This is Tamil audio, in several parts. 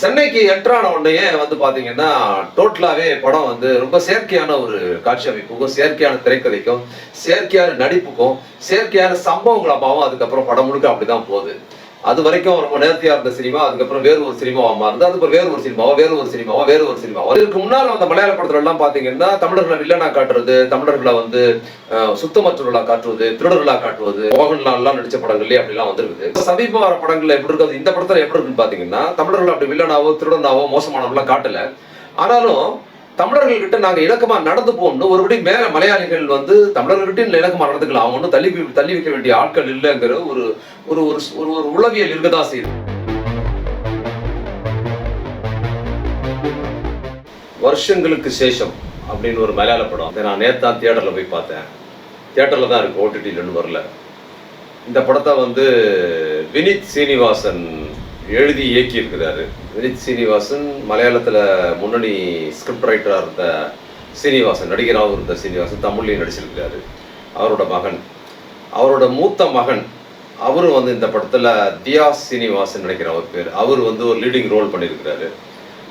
சென்னைக்கு என்ட்ரான உடனே வந்து பாத்தீங்கன்னா டோட்டலாவே படம் வந்து ரொம்ப செயற்கையான ஒரு காட்சி அமைப்புக்கும் செயற்கையான திரைக்கதைக்கும் செயற்கையான நடிப்புக்கும் செயற்கையான சம்பவங்களாகவும் அதுக்கப்புறம் படம் முழுக்க அப்படிதான் போகுது. அது வரைக்கும் ரொம்ப நேர்த்தியா இருந்த சினிமா அதுக்கப்புறம் வேறு ஒரு சினிமாவா மாறுது அதுக்கப்புறம் வேறு ஒரு சினிமாவா வேறு ஒரு சினிமாவா வேறு ஒரு சினிமாவா. இதுக்கு முன்னால் வந்த மலையாள படத்துல எல்லாம் பாத்தீங்கன்னா தமிழர்களை வில்லனா காட்டுறது தமிழர்களை வந்து சுத்தமற்றவர்களா காட்டுவது திருடர்களா காட்டுவது மோகன்லால்லாம் நடிச்ச படங்கள்லயே அப்படிலாம் வந்திருக்குது. சமீப வர படங்கள்ல எப்படி இருக்குது இந்த படத்துல எப்படி இருக்குன்னு பாத்தீங்கன்னா தமிழர்கள் அப்படி வில்லனாவோ திருடனாவோ மோசமானவெல்லாம் காட்டல. ஆனாலும் தமிழர்கள் கிட்ட நாங்க நடந்து போகணும் ஒருபடி மேல மலையாளிகள் வந்து தமிழர்கள்கிட்ட இலக்கமாக நடந்துக்கலாம் அவங்க ஒன்றும் தள்ளி தள்ளி வைக்க வேண்டிய ஆட்கள் இல்லைங்கிற ஒரு ஒரு ஒரு ஒரு ஒரு உளவியல் இருக்கதான் செய்யுது. வருஷங்களுக்கு சேஷம் அப்படின்னு ஒரு மலையாள படம். இதை நான் நேத்தான் தான் போய் பார்த்தேன். தியேட்டரில் தான் இருக்கு. ஓடிடியில் வரல. இந்த படத்தை வந்து வினித் சீனிவாசன் எழுதி இயக்கி இருக்கிறாரு வினித் சீனிவாசன் மலையாளத்தில் முன்னணி ஸ்கிரிப்ட் ரைட்டராக இருந்த சீனிவாசன் நடிகராகவும் இருந்த சீனிவாசன் தமிழ்லையும் நடிச்சிருக்கிறாரு. அவரோட மகன். அவரோட மூத்த மகன் அவரும் வந்து இந்த படத்தில் தியாஸ் சீனிவாசன் நினைக்கிற அவர் பேர். அவர் வந்து ஒரு லீடிங் ரோல் பண்ணியிருக்கிறாரு.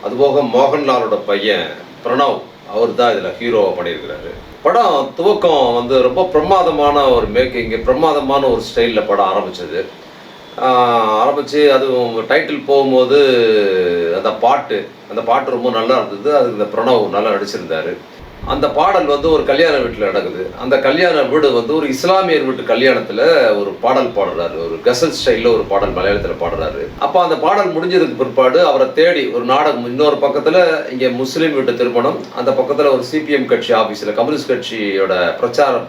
அதுபோக மோகன்லாலோட பையன் பிரணவ் அவர் தான் இதில் ஹீரோவாக பண்ணியிருக்கிறாரு. படம் துவக்கம் வந்து ரொம்ப பிரமாதமான ஒரு மேக்கிங் பிரமாதமான ஒரு ஸ்டைலில் படம் ஆரம்பிச்சது. ஆரம்பித்து அது டைட்டில் போகும்போது அந்த பாட்டு அந்த பாட்டு ரொம்ப நல்லா இருந்தது. அதுக்கு இந்த பிரணவ் நல்லா நடிச்சிருந்தார். அந்த பாடல் வந்து ஒரு கல்யாண வீட்டில் நடக்குது. அந்த கல்யாண வீடு வந்து ஒரு இஸ்லாமியர் வீட்டு கல்யாணத்தில் ஒரு பாடல் பாடுறாரு. ஒரு கசல் ஸ்டைலில் ஒரு பாடல் மலையாளத்தில் பாடுறாரு. அப்போ அந்த பாடல் முடிஞ்சதுக்கு பிற்பாடு அவரை தேடி ஒரு நாடகம் இன்னொரு பக்கத்தில் இங்கே முஸ்லீம் வீட்டு திருமணம் அந்த பக்கத்தில் ஒரு சிபிஎம் கட்சி ஆஃபீஸில் கம்யூனிஸ்ட் கட்சியோட பிரச்சாரம்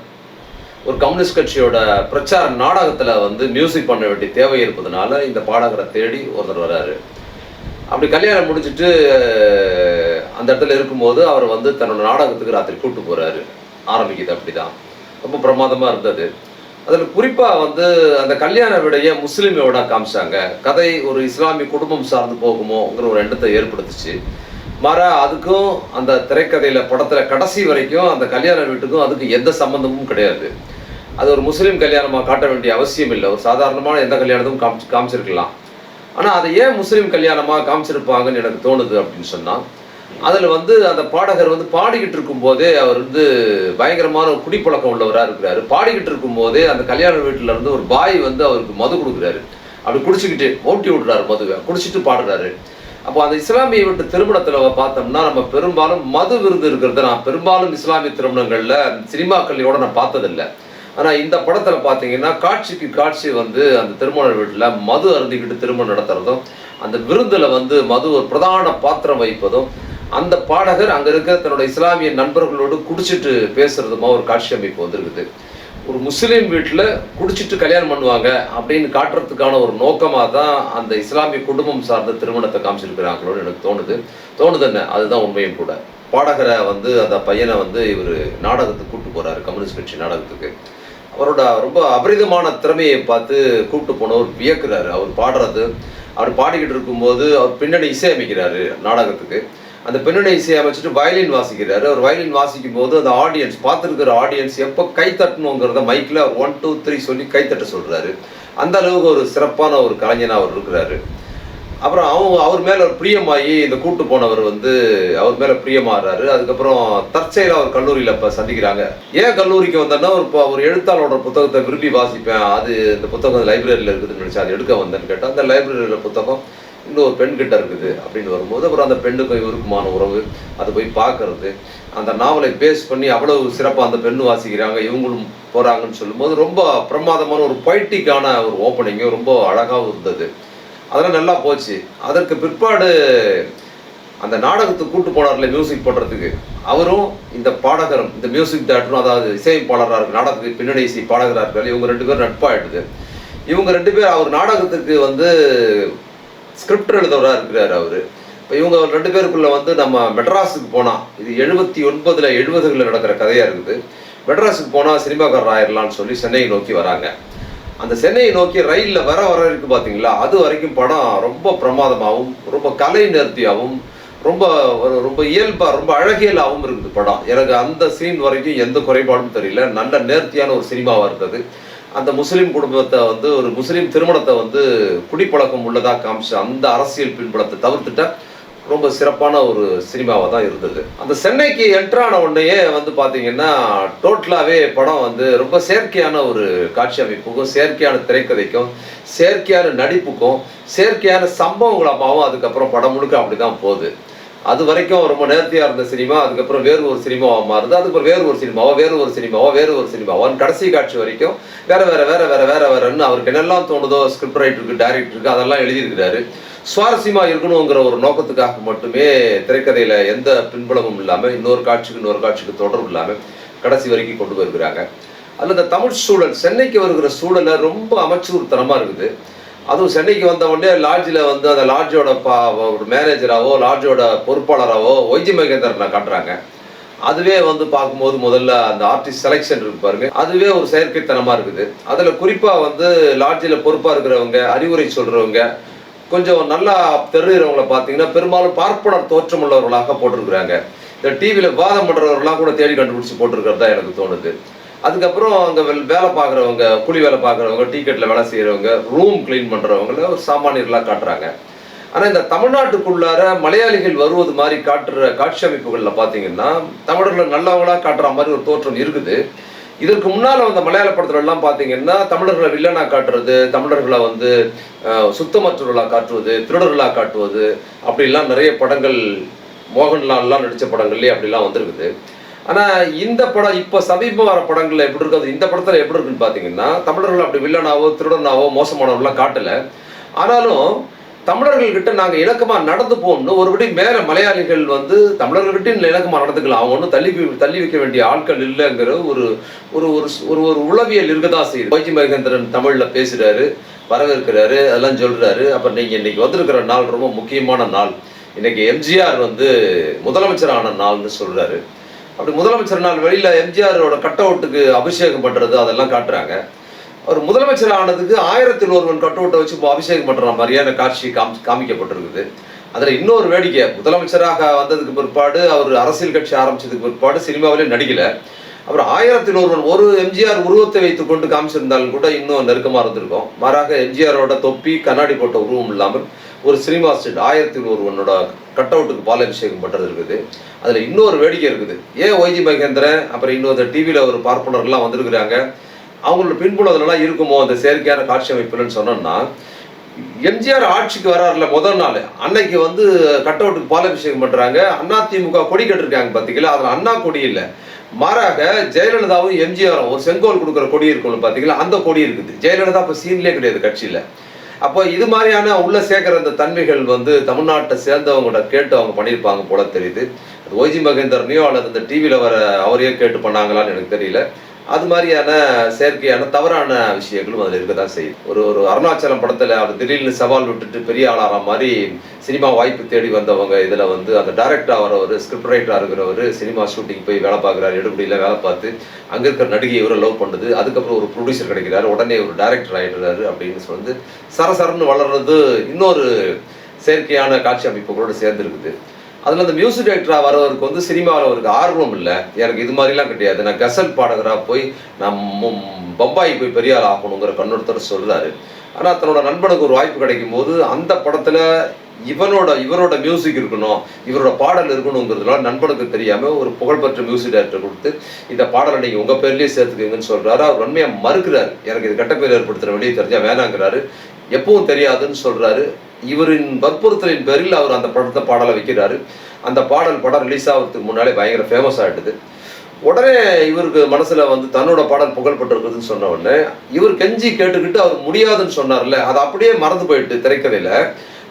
ஒரு கம்யூனிஸ்ட் கட்சியோட பிரச்சார நாடகத்தில் வந்து மியூசிக் பண்ண வேண்டிய தேவை இருப்பதனால இந்த பாடகரை தேடி ஒருத்தர் வராரு. அப்படி கல்யாணம் முடிச்சுட்டு அந்த இடத்துல இருக்கும்போது அவர் வந்து தன்னோட நாடகத்துக்கு ராத்திரி கூப்பிட்டு போகிறாரு ஆரம்பிக்குது அப்படிதான். ரொம்ப பிரமாதமாக இருந்தது. அதில் குறிப்பாக வந்து அந்த கல்யாண விடைய முஸ்லீமோட காமிச்சாங்க. கதை ஒரு இஸ்லாமிய குடும்பம் சார்ந்து போகுமோங்கிற ஒரு எண்ணத்தை ஏற்படுத்துச்சு. மாறா அதுக்கும் அந்த திரைக்கதையில் படத்தில் கடைசி வரைக்கும் அந்த கல்யாண வீட்டுக்கும் அதுக்கு எந்த சம்மந்தமும் கிடையாது. அது ஒரு முஸ்லீம் கல்யாணமாக காட்ட வேண்டிய அவசியம் இல்லை. ஒரு சாதாரணமான எந்த கல்யாணத்தும் காமிச்சு காமிச்சிருக்கலாம். ஆனால் அதை ஏன் முஸ்லீம் கல்யாணமாக காமிச்சிருப்பாங்கன்னு எனக்கு தோணுது அப்படின்னு சொன்னால் அதில் வந்து அந்த பாடகர் வந்து பாடிக்கிட்டு இருக்கும்போதே அவர் வந்து பயங்கரமான ஒரு குடிப்பழக்கம் உள்ளவராக இருக்கிறாரு. பாடிக்கிட்டு இருக்கும்போதே அந்த கல்யாண வீட்டில் இருந்து ஒரு பாய் வந்து அவருக்கு மது கொடுக்குறாரு. அப்படி குடிச்சிக்கிட்டு ஓட்டி விடுறாரு மதுவை. குடிச்சிட்டு பாடுறாரு. அப்போ அந்த இஸ்லாமிய வீட்டு திருமணத்தில் பார்த்தோம்னா நம்ம பெரும்பாலும் மது விருந்து இருக்கிறத நான் பெரும்பாலும் இஸ்லாமிய திருமணங்களில் சினிமாக்கள்லையோட நான் பார்த்ததில்லை. ஆனா இந்த படத்துல பாத்தீங்கன்னா காட்சிக்கு காட்சி வந்து அந்த திருமண வீட்டுல மது அருந்திக்கிட்டு திருமணம் நடத்துறதும் அந்த விருந்துல வந்து மது ஒரு பிரதான பாத்திரம் வகிப்பதும் அந்த பாடகர் அங்க இருக்கிற தன்னோட இஸ்லாமிய நண்பர்களோடு குடிச்சிட்டு பேசுறதுமா ஒரு காட்சி அமைப்பு வந்திருக்குது. ஒரு முஸ்லீம் வீட்டில் குடிச்சிட்டு கல்யாணம் பண்ணுவாங்க அப்படின்னு காட்டுறதுக்கான ஒரு நோக்கமாக தான் அந்த இஸ்லாமிய குடும்பம் சார்ந்த திருமணத்தை காமிச்சிருக்கிறாங்களோன்னு எனக்கு தோணுது. தோணுது என்ன? அதுதான் உண்மையும் கூட. பாடகரை வந்து அந்த பையனை வந்து இவர் நாடகத்துக்கு கூப்பிட்டு போறாரு கம்யூனிஸ்ட் கட்சி நாடகத்துக்கு. அவரோட ரொம்ப அபரிதமான திறமையை பார்த்து கூப்பிட்டு போனவர் வியக்குறாரு. அவர் பாடுறது அவர் பாடிக்கிட்டு இருக்கும்போது அவர் பின்னணி இசையமைக்கிறாரு நாடகத்துக்கு. அந்த பின்னணி இசையை அமைச்சிட்டு வயலின் வாசிக்கிறாரு. அவர் வயலின் வாசிக்கும் போது அந்த ஆடியன்ஸ் பார்த்துருக்கிற ஆடியன்ஸ் எப்போ கை தட்டணுங்கிறத மைக்கில் ஒன் டூ த்ரீ சொல்லி கைத்தட்ட சொல்கிறாரு அந்த அளவுக்கு ஒரு சிறப்பான ஒரு கலைஞனாக அவர் இருக்கிறாரு. அப்புறம் அவங்க அவர் மேல ஒரு பிரியமாகி இந்த கூட்டு போனவர் வந்து அவர் மேல பிரியமாறாரு. அதுக்கப்புறம் தற்செயலாக ஒரு கல்லூரியில இப்ப சந்திக்கிறாங்க. ஏன் கல்லூரிக்கு வந்தேன்னா ஒரு இப்போ ஒரு எழுத்தாளரோட புத்தகத்தை விரும்பி வாசிப்பேன். அது இந்த புத்தகம் லைப்ரரியில இருக்குதுன்னு நினச்சி அதை எடுக்க வந்தேன்னு கேட்டால் அந்த லைப்ரரியில புத்தகம் இன்னொரு பெண் கிட்ட இருக்குது அப்படின்னு வரும்போது அப்புறம் அந்த பெண்ணுக்கும் இவருக்குமான உறவு அதை போய் பார்க்கறது அந்த நாவலை பேஸ் பண்ணி அவ்வளவு சிறப்பாக அந்த பெண்ணு வாசிக்கிறாங்க இவங்களும் போறாங்கன்னு சொல்லும்போது ரொம்ப பிரமாதமான ஒரு பொய்ட்டிக்கான ஒரு ஓப்பனிங்கும் ரொம்ப அழகாகவும் இருந்தது. அதெல்லாம் நல்லா போச்சு. அதற்கு பிற்பாடு அந்த நாடகத்துக்கு கூட்டு போனார்ல மியூசிக் போடுறதுக்கு. அவரும் இந்த பாடகரும் இந்த மியூசிக் டேரக்டரும் அதாவது இசையமைப்பாளராக இருக்கு நாடகத்துக்கு பின்னணி இசை பாடகராக இருக்காரு. இவங்க ரெண்டு பேரும் நட்பாயிடுது இவங்க ரெண்டு பேர் அவர் நாடகத்துக்கு வந்து ஸ்கிரிப்ட் எழுதவராக இருக்கிறார் அவர். இப்போ இவங்க ரெண்டு பேருக்குள்ள வந்து நம்ம மெட்ராஸுக்கு போனால் இது எழுபத்தி ஒன்பதில் எழுபதுகளில் நடக்கிற கதையாக இருக்குது. மெட்ராஸுக்கு போனால் சினிமாக்காரர் ஆயிரலாம்னு சொல்லி சென்னையை நோக்கி வராங்க. அந்த சென்னையை நோக்கி ரயிலில் வர வர இருக்கு பார்த்தீங்களா அது வரைக்கும் படம் ரொம்ப பிரமாதமாகவும் ரொம்ப கலை நேர்த்தியாகவும் ரொம்ப ஒரு ரொம்ப இயல்பாக ரொம்ப அழகியலாகவும் இருக்குது படம். எனக்கு அந்த சீன் வரைக்கும் எந்த குறைபாடும் தெரியல. நல்ல நேர்த்தியான ஒரு சினிமாவாக இருந்தது. அந்த முஸ்லீம் குடும்பத்தை வந்து ஒரு முஸ்லீம் திருமணத்தை வந்து குடிப்பழக்கம் உள்ளதாக காமிச்சு அந்த அரசியல் பின்புலத்தை தவிர்த்துட்டா ரொம்ப சிறப்பான ஒரு சினிமாவாக தான் இருந்தது. அந்த சென்னைக்கு என்ட்ரான உடனேயே வந்து பார்த்தீங்கன்னா டோட்டலாகவே படம் வந்து ரொம்ப செயற்கையான ஒரு காட்சி அமைப்புக்கும் செயற்கையான திரைக்கதைக்கும் செயற்கையான நடிப்புக்கும் செயற்கையான சம்பவங்களாகவும் அதுக்கப்புறம் படம் முழுக்க அப்படி தான் போகுது. அது வரைக்கும் ரொம்ப நேர்த்தியாக இருந்த சினிமா அதுக்கப்புறம் வேறு ஒரு சினிமாவாக மாறுது. அதுக்கப்புறம் வேறு ஒரு சினிமாவோ வேறு ஒரு சினிமாவோ வேறு ஒரு சினிமாவா. கடைசி காட்சி வரைக்கும் வேற வேற வேற வேற வேற வேறன்னு அவருக்கு என்னெல்லாம் தோணுதோ ஸ்கிரிப்ட் ரைட்டருக்கு டைரக்டருக்கு அதெல்லாம் எழுதியிருக்கிறாரு. சுவாரஸ்யமா இருக்கணுங்கிற ஒரு நோக்கத்துக்காக மட்டுமே திரைக்கதையில எந்த பின்புலமும் இல்லாம இன்னொரு காட்சிக்கு இன்னொரு காட்சிக்கு தொடர்பு இல்லாம கடைசி வரைக்கும் கொண்டு வருகிறாங்க அதுல இந்த தமிழ் சூழல் சென்னைக்கு வருகிற சூழலை ரொம்ப அமைச்சூர்த்தனமா இருக்குது. அதுவும் சென்னைக்கு வந்த உடனே லாட்ஜில் வந்து அந்த லாட்ஜோட பா ஒரு மேனேஜராகவோ லாட்ஜோட பொறுப்பாளராகவோ ஒய்ஜி மகேந்திரனை காட்டுறாங்க. அதுவே வந்து பார்க்கும்போது முதல்ல அந்த ஆர்டிஸ்ட் செலெக்ஷன் இருக்கு பாருங்க. அதுவே ஒரு செயற்கைத்தனமாக இருக்குது. அதில் குறிப்பாக வந்து லாட்ஜில் பொறுப்பாக இருக்கிறவங்க அறிவுரை சொல்கிறவங்க கொஞ்சம் நல்லா தெரிகிறவங்கள பார்த்தீங்கன்னா பெரும்பாலும் பார்ப்பனர் தோற்றம் உள்ளவர்களாக போட்டிருக்கிறாங்க. இந்த டிவியில் வாதம் பண்ணுறவர்களாக கூட தேடி கண்டுபிடிச்சி போட்டிருக்கிறதா எனக்கு தோணுது. அதுக்கப்புறம் அங்கே வேலை பார்க்குறவங்க கூலி வேலை பார்க்குறவங்க டிக்கெட்டில் வேலை செய்கிறவங்க ரூம் க்ளீன் பண்ணுறவங்கள ஒரு சாமானியர்களாக காட்டுறாங்க. ஆனால் இந்த தமிழ்நாட்டுக்குள்ளார மலையாளிகள் வருவது மாதிரி காட்டுற காட்சி அமைப்புகளில் பார்த்தீங்கன்னா தமிழர்கள் நல்லவங்களாக காட்டுற மாதிரி ஒரு தோற்றம் இருக்குது. இதற்கு முன்னால் வந்த மலையாள படத்துலலாம் பார்த்தீங்கன்னா தமிழர்களை வில்லனா காட்டுறது தமிழர்களை வந்து சுத்தமற்றவர்களாக காட்டுவது திருடர்களாக காட்டுவது அப்படிலாம் நிறைய படங்கள் மோகன்லால்லாம் நடித்த படங்கள்லேயே அப்படிலாம் வந்திருக்குது. ஆனால் இந்த படம் இப்போ சமீபம் வர படங்கள்ல எப்படி இருக்குது இந்த படத்தில் எப்படி இருக்குன்னு பார்த்தீங்கன்னா தமிழர்கள் அப்படி வில்லனாவோ திருடனாவோ மோசமானவர்களாம் காட்டலை. ஆனாலும் தமிழர்கள் கிட்ட நாங்க இணக்கமா நடந்து போகணும்னு ஒருபடி மேல மலையாளிகள் வந்து தமிழர்கள்கிட்ட இணக்கமா நடந்துக்கலாம் அவங்க ஒன்றும் தள்ளி தள்ளி வைக்க வேண்டிய ஆட்கள் இல்லைங்கிற ஒரு ஒரு ஒரு ஒரு ஒரு உளவியல் இருக்கதான் செய்யுது. வைஜி மகேந்திரன் தமிழ்ல பேசுறாரு வரவேற்கிறாரு அதெல்லாம் சொல்றாரு. அப்ப நீங்க இன்னைக்கு வந்திருக்கிற நாள் ரொம்ப முக்கியமான நாள். இன்னைக்கு எம்ஜிஆர் வந்து முதலமைச்சர் ஆன நாள்னு சொல்றாரு. அப்படி முதலமைச்சர் நாள் வெளியில் எம்ஜிஆரோட கட் அவுட்டுக்கு அபிஷேகம் பண்ணுறது அதெல்லாம் காட்டுறாங்க. அவர் முதலமைச்சர் ஆனதுக்கு ஆயிரத்தில் ஒருவன் கட் அவுட்டை வச்சு இப்போ அபிஷேகம் பண்ணுற மாதிரியான காட்சி காமி காமிக்கப்பட்டிருக்குது. அதில் இன்னொரு வேடிக்கை முதலமைச்சராக வந்ததுக்கு பிற்பாடு அவர் அரசியல் கட்சி ஆரம்பிச்சதுக்கு பிற்பாடு சினிமாவிலே நடிக்கலை. அப்புறம் ஆயிரத்தில் ஒருவன் ஒரு எம்ஜிஆர் உருவத்தை வைத்து கொண்டு காமிச்சிருந்தாலும் கூட இன்னும் நெருக்கமாக இருந்திருக்கும். மாறாக எம்ஜிஆரோட தொப்பி கண்ணாடி போட்ட உருவம் இல்லாமல் ஒரு சினிமா ஸ்டேட் ஆயிரத்தில் ஒருவனோட கட் அவுட்டுக்கு பாலாபிஷேகம் பண்ணுறது இருக்குது. அதில் இன்னொரு வேடிக்கை இருக்குது. ஏன் ஒய்ஜி மகேந்திரன் அப்புறம் இன்னொரு டிவியில் ஒரு பார்ப்பனர்லாம் வந்திருக்கிறாங்க. அவங்களோட பின்புலதுலாம் இருக்குமோ? அந்த செயற்கையான காட்சி அமைப்புலன்னு சொன்னோம்னா எம்ஜிஆர் ஆட்சிக்கு வராருல முதல் நாள். அன்னைக்கு வந்து கட் அவுட்டுக்கு பண்ணுறாங்க அண்ணா திமுக கொடி கட்டிருக்காங்க பார்த்தீங்களா அதில் அண்ணா கொடி இல்லை. மாறாக ஜெயலலிதாவும் எம்ஜிஆரும் ஒரு செங்கோல் கொடுக்குற கொடி இருக்கும்னு பார்த்தீங்களா அந்த கொடி இருக்குது. ஜெயலலிதா இப்போ சீன்லேயே கிடையாது கட்சியில். அப்போ இது மாதிரியான உள்ள சேர்க்கிற அந்த தன்மைகள் வந்து தமிழ்நாட்டை சேர்ந்தவங்கள்ட கேட்டு அவங்க பண்ணியிருப்பாங்க போல தெரியுது. அது ஓஜி மகேந்தர்னையோ அல்லது இந்த டிவியில் வர அவரையோ கேட்டு பண்ணாங்களான்னு எனக்கு தெரியல. அது மாதிரியான செயற்கையான தவறான விஷயங்களும் அதில் இருக்க தான் செய்யுது. ஒரு ஒரு அருணாச்சலம் படத்தில் அவர் திடீர்னு சவால் விட்டுட்டு பெரிய ஆளாகிற மாதிரி சினிமா வாய்ப்பு தேடி வந்தவங்க இதில் வந்து அந்த டைரக்டர் ஆகிறவர் ஸ்கிரிப்ட் ரைட்டராக இருக்கிறவர் சினிமா ஷூட்டிங் போய் வேலை பார்க்குறாரு எடுபடியில் வேலை பார்த்து அங்கே இருக்கிற நடிகை இவரை லவ் பண்ணுது அதுக்கப்புறம் ஒரு ப்ரொடியூசர் கிடைக்கிறாரு உடனே ஒரு டேரக்டர் ஆகிடுறாரு அப்படின்னு சொல்லி சரசரன்னு வளர்றது இன்னொரு செயற்கையான காட்சி அமைப்புகளோடு சேர்ந்துருக்குது. அதில் அந்த மியூசிக் டைரக்டராக வரவருக்கு வந்து சினிமாவில் அவருக்கு ஆர்வம் இல்லை. எனக்கு இது மாதிரிலாம் கிடையாது. நான் கசல் பாடகராக போய் நான் பம்பாய் போய் பெரிய ஆள் ஆகணுங்கிற கண்ணொருத்தர் சொல்கிறாரு ஆனால் தன்னோட நண்பனுக்கு ஒரு வாய்ப்பு கிடைக்கும் போது அந்த படத்தில் இவனோட இவரோட மியூசிக் இருக்கணும் இவரோட பாடல் இருக்கணுங்கிறதுனால நண்பனுக்கு தெரியாமல் ஒரு புகழ்பெற்ற மியூசிக் டைரக்டர் கொடுத்து இந்த பாடலை நீங்கள் உங்கள் பேர்லேயே சேர்த்துக்கங்கன்னு சொல்கிறாரு அவர் உண்மையாக மறுக்கிறார். எனக்கு இது கெட்ட பேர் ஏற்படுத்துகிற வெளியே தெரிஞ்சால் வேணாங்கிறாரு. எப்பவும் தெரியாதுன்னு சொல்கிறாரு இவரின் வற்புறுத்தலின் பேரில் அவர் அந்த படத்தை பாடலை வைக்கிறாரு. அந்த பாடல் படம் ரிலீஸ் ஆகிறதுக்கு முன்னாலே பயங்கர ஃபேமஸ் ஆகிட்டுது உடனே இவருக்கு மனசுல வந்து தன்னோட பாடல் புகழ்பெற்றிருக்குதுன்னு சொன்ன உடனே இவர் கெஞ்சி கேட்டுக்கிட்டு அவர் முடியாதுன்னு சொன்னார்ல அது அப்படியே மறந்து போயிட்டு திரைக்கதையில்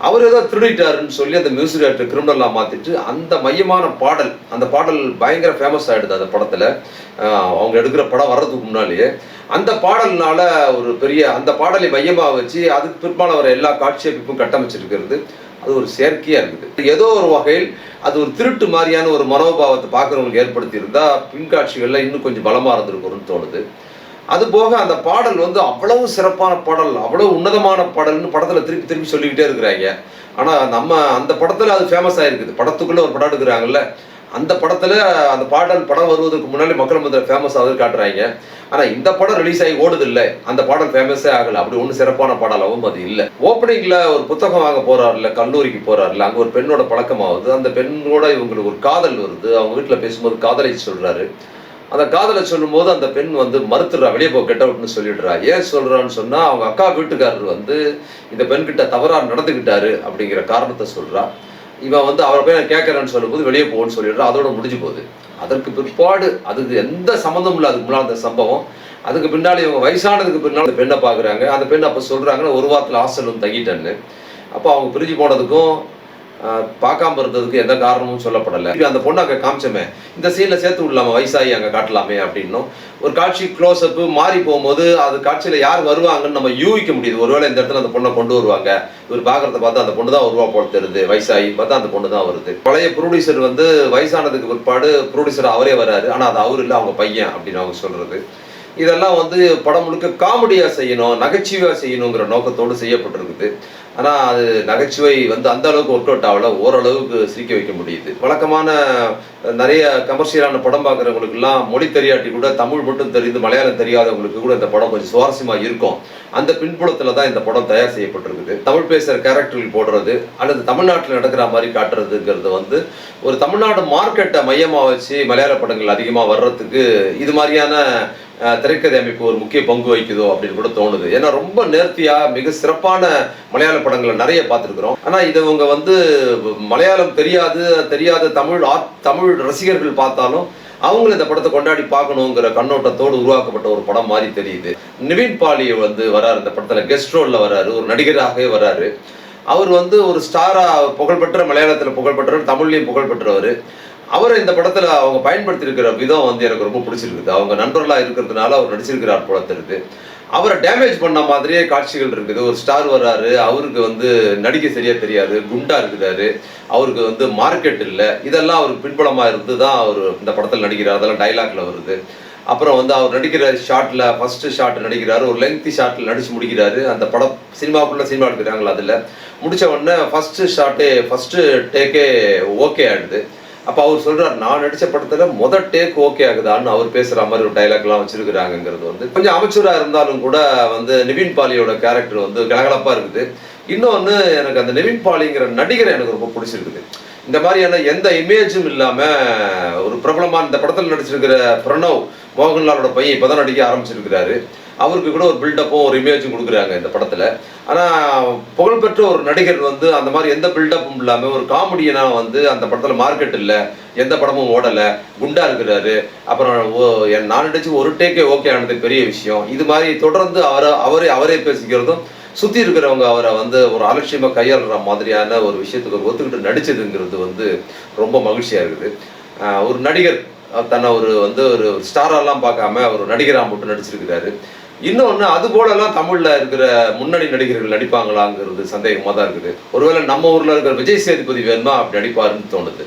அவர் ஏதோ திருடிட்டாருன்னு சொல்லி அந்த மியூசிக் டேரக்டர் கிரிமினலாக மாற்றிட்டு அந்த மையமான பாடல் அந்த பாடல் பயங்கர ஃபேமஸ் ஆகிடுது அந்த படத்தில். அவங்க எடுக்கிற படம் வர்றதுக்கு முன்னாலேயே. அந்த பாடல்னால ஒரு பெரிய அந்த பாடலை மையமாக வச்சு அதுக்கு பிற்பால் அவர் எல்லா காட்சியமைப்பும் கட்டமைச்சிருக்கிறது. அது ஒரு செயற்கையாக இருக்குது. ஏதோ ஒரு வகையில் அது ஒரு திருட்டு மாதிரியான ஒரு மனோபாவத்தை பார்க்குறவங்களுக்கு ஏற்படுத்தி பின்காட்சிகளில் இன்னும் கொஞ்சம் பலமாக இருந்திருக்கும்னு தோணுது. அது போக அந்த பாடல் வந்து அவ்வளவு சிறப்பான பாடல் அவ்வளவு உன்னதமான பாடல்னு படத்துல திருப்பி திருப்பி சொல்லிக்கிட்டே இருக்கிறாங்க. ஆனா நம்ம அந்த படத்துல அது ஃபேமஸ் ஆயிருக்குது. படத்துக்குள்ள ஒரு படம் எடுக்கிறாங்கல்ல அந்த படத்துல அந்த பாடல் படம் வருவதற்கு முன்னாடி மக்கள் மத்தியில் ஃபேமஸ் ஆகுது காட்டுறாங்க. ஆனா இந்த படம் ரிலீஸ் ஆகி ஓடுது இல்ல அந்த பாடல் ஃபேமஸே ஆகல. அப்படி ஒன்றும் சிறப்பான பாடலாகவும் அது இல்லை. ஓப்பனிங்ல ஒரு புத்தகம் வாங்க போறாருல கல்லூரிக்கு போறாருல அங்க ஒரு பெண்ணோட பழக்கமாகுது. அந்த பெண்ணோட இவங்களுக்கு ஒரு காதல் வருது. அவங்க வீட்டுல பேசும்போது காதலை சொல்றாரு. அந்த காதலை சொல்லும்போது அந்த பெண் வந்து மறுத்துடுறா வெளியே போ கெட்ட விட்டுன்னு சொல்லிடுறா. ஏன் சொல்கிறான்னு சொன்னால் அவங்க அக்கா வீட்டுக்காரர் வந்து இந்த பெண் தவறாக நடந்துக்கிட்டாரு அப்படிங்கிற காரணத்தை சொல்றா. இவன் வந்து அவரை போய் நான் கேட்குறேன்னு சொல்லும்போது வெளியே போகணும்னு சொல்லிடுறா அதோட முடிஞ்சு போகுது. அதற்கு பிற்பாடு அதுக்கு எந்த சம்மந்தமும் இல்லை அதுக்கு முன்னால் அந்த சம்பவம். அதுக்கு பின்னாடி இவங்க வயசானதுக்கு பின்னால் அந்த பெண்ணை பார்க்குறாங்க. அந்த பெண் அப்போ சொல்கிறாங்கன்னு ஒரு வாரத்தில் ஹாஸ்டல் வந்து தங்கிட்டேன்னு. அப்போ அவங்க பிரிஞ்சு போனதுக்கும் பார்க்காம இருந்ததுக்கு எந்த காரணமும் சொல்லப்படலை. அந்த பொண்ணு அங்கே காமிச்சோமே இந்த சீனில் சேர்த்து விடலாமா? வயசாகி அங்கே காட்டலாமே அப்படின்னும். ஒரு காட்சி க்ளோஸ் அப் மாறி போகும்போது அது காட்சியில் யார் வருவாங்கன்னு நம்ம யூகிக்க முடியுது. ஒருவேளை இந்த இடத்துல அந்த பொண்ணை கொண்டு வருவாங்க. இவர் பார்க்குறத பார்த்தா அந்த பொண்ணு தான் வருவா போல் தெரியுது வயசாகி பார்த்தா அந்த பொண்ணு தான் வருது. பழைய ப்ரொடியூசர் வந்து வயசானதுக்கு பிற்பாடு ப்ரொடியூசர் அவரே வராரு. ஆனால் அது அவர் இல்லை அவங்க பையன் அப்படின்னு அவங்க சொல்கிறது இதெல்லாம் வந்து படம் முழுக்க காமெடியாக செய்யணும் நகைச்சுவையாக செய்யணுங்கிற நோக்கத்தோடு செய்யப்பட்டிருக்குது. ஆனால் அது நகைச்சுவை வந்து அந்த அளவுக்கு ஒர்க் அவுட் ஆகல. ஓரளவுக்கு சிரிக்க வைக்க முடியுது. வழக்கமான நிறைய கமர்ஷியலான படம் பார்க்குறவங்களுக்குலாம் மொழி தெரியாட்டி கூட தமிழ் மட்டும் தெரிந்து மலையாளம் தெரியாதவங்களுக்கு கூட இந்த படம் கொஞ்சம் சுவாரஸ்யமாக இருக்கும். அந்த பின்புலத்தில் தான் இந்த படம் தயார் செய்யப்பட்டிருக்குது. தமிழ் பேசுகிற கேரக்டர்கள் போடுறது அல்லது தமிழ்நாட்டில் நடக்கிற மாதிரி காட்டுறதுங்கிறது வந்து ஒரு தமிழ்நாடு மார்க்கெட்டை மையமாக வச்சு மலையாள படங்கள் அதிகமாக வர்றதுக்கு இது மாதிரியான திரைக்கதை அமைப்பு ஒரு முக்கிய பங்கு வகிக்குதோ அப்படின்னு கூட தோணுது. ஏன்னா ரொம்ப நேர்த்தியா மிக சிறப்பான மலையாள படங்களை நிறைய பார்த்துருக்குறோம். ஆனா இது இவங்க வந்து மலையாளம் தெரியாது தெரியாத தமிழ் ஆ- தமிழ் ரசிகர்கள் பார்த்தாலும் அவங்களும் இந்த படத்தை கொண்டாடி பார்க்கணுங்கிற கண்ணோட்டத்தோடு உருவாக்கப்பட்ட ஒரு படம் மாதிரி தெரியுது. நிவின் பாலி வந்து வராரு இந்த படத்துல கெஸ்ட் ரோல்ல வராரு ஒரு நடிகராகவே வராரு. அவர் வந்து ஒரு ஸ்டாரா புகழ்பெற்ற மலையாளத்துல புகழ்பெற்றவர் தமிழ்லையும் புகழ்பெற்றவர். அவரை இந்த படத்துல அவங்க பயன்படுத்தியிருக்கிற விதம் வந்து எனக்கு ரொம்ப பிடிச்சிருக்குது. அவங்க நண்பர்களா இருக்கிறதுனால அவர் நடிச்சிருக்கிறார் போல தெரியுது. அவரை டேமேஜ் பண்ண மாதிரியே காட்சிகள் இருக்குது. ஒரு ஸ்டார் வர்றாரு அவருக்கு வந்து நடிக்க சரியா தெரியாது குண்டா இருக்கிறாரு அவருக்கு வந்து மார்க்கெட் இல்லை. இதெல்லாம் அவருக்கு பின்புலமா இருந்து தான் அவர் இந்த படத்தில் நடிக்கிறார். அதெல்லாம் டைலாக்ல வருது. அப்புறம் வந்து அவர் நடிக்கிற ஷார்ட்ல ஃபர்ஸ்ட் ஷார்ட் நடிக்கிறாரு. ஒரு லெங்க்தி ஷார்ட்ல நடிச்சு முடிக்கிறாரு. அந்த படம் சினிமாக்குள்ள சினிமா எடுக்கிறாங்களா அதுல. முடிச்ச உடனே ஃபர்ஸ்ட் ஷார்ட்டே ஃபர்ஸ்ட் டேக்கே ஓகே ஆயிடுது. அப்போ அவர் சொல்றாரு நான் நடித்த படத்தில் முத டேக் ஓகே ஆகுதான்னு அவர் பேசுகிற மாதிரி ஒரு டைலாக்லாம் வச்சிருக்கிறாங்கிறது வந்து கொஞ்சம் அமைச்சராக இருந்தாலும் கூட வந்து நிவின் பாலியோட கேரக்டர் வந்து கலகலப்பாக இருக்குது. இன்னொன்று எனக்கு அந்த நிவின் பாலிங்கிற நடிகரை எனக்கு ரொம்ப பிடிச்சிருக்குது. இந்த மாதிரியான எந்த இமேஜும் இல்லாமல் ஒரு பிரபலமான இந்த படத்தில் நடிச்சிருக்கிற பிரணவ் மோகன்லாலோட பையன் இப்பதான் நடிக்க ஆரம்பிச்சிருக்கிறாரு. அவருக்கு கூட ஒரு பில்டப்பும் ஒரு இமேஜும் கொடுக்குறாங்க இந்த படத்தில். ஆனால் புகழ்பெற்ற ஒரு நடிகர் வந்து அந்த மாதிரி எந்த பில்டப்பும் இல்லாமல் ஒரு காமெடியனாக வந்து அந்த படத்தில் மார்க்கெட் இல்லை எந்த படமும் ஓடலை குண்டா இருக்கிறாரு. அப்புறம் ஓ- என் நான் நடிச்சு ஒரு டேக்கே ஓகே ஆனது பெரிய விஷயம். இது மாதிரி தொடர்ந்து அவரை அவரே அவரே பேசிக்கிறதும் சுற்றி இருக்கிறவங்க அவரை வந்து ஒரு அலட்சியமாக கையாளுற மாதிரியான ஒரு விஷயத்துக்கு ஒத்துக்கிட்டு நடிச்சதுங்கிறது வந்து ரொம்ப மகிழ்ச்சியாக இருக்குது. ஒரு நடிகர் தன்னை ஒரு வந்து ஒரு ஸ்டாரெல்லாம் பார்க்காம ஒரு நடிகராக மட்டும் நடிச்சிருக்கிறாரு. இன்னொன்னு அது போலலாம் தமிழ்ல இருக்கிற முன்னணி நடிகர்கள் நடிப்பாங்களாங்கிறது சந்தேகமாக தான் இருக்குது. ஒருவேளை நம்ம ஊர்ல இருக்கிற விஜய் சேதுபதி வேணுமா? அப்படி நடிப்பாருன்னு தோணுது.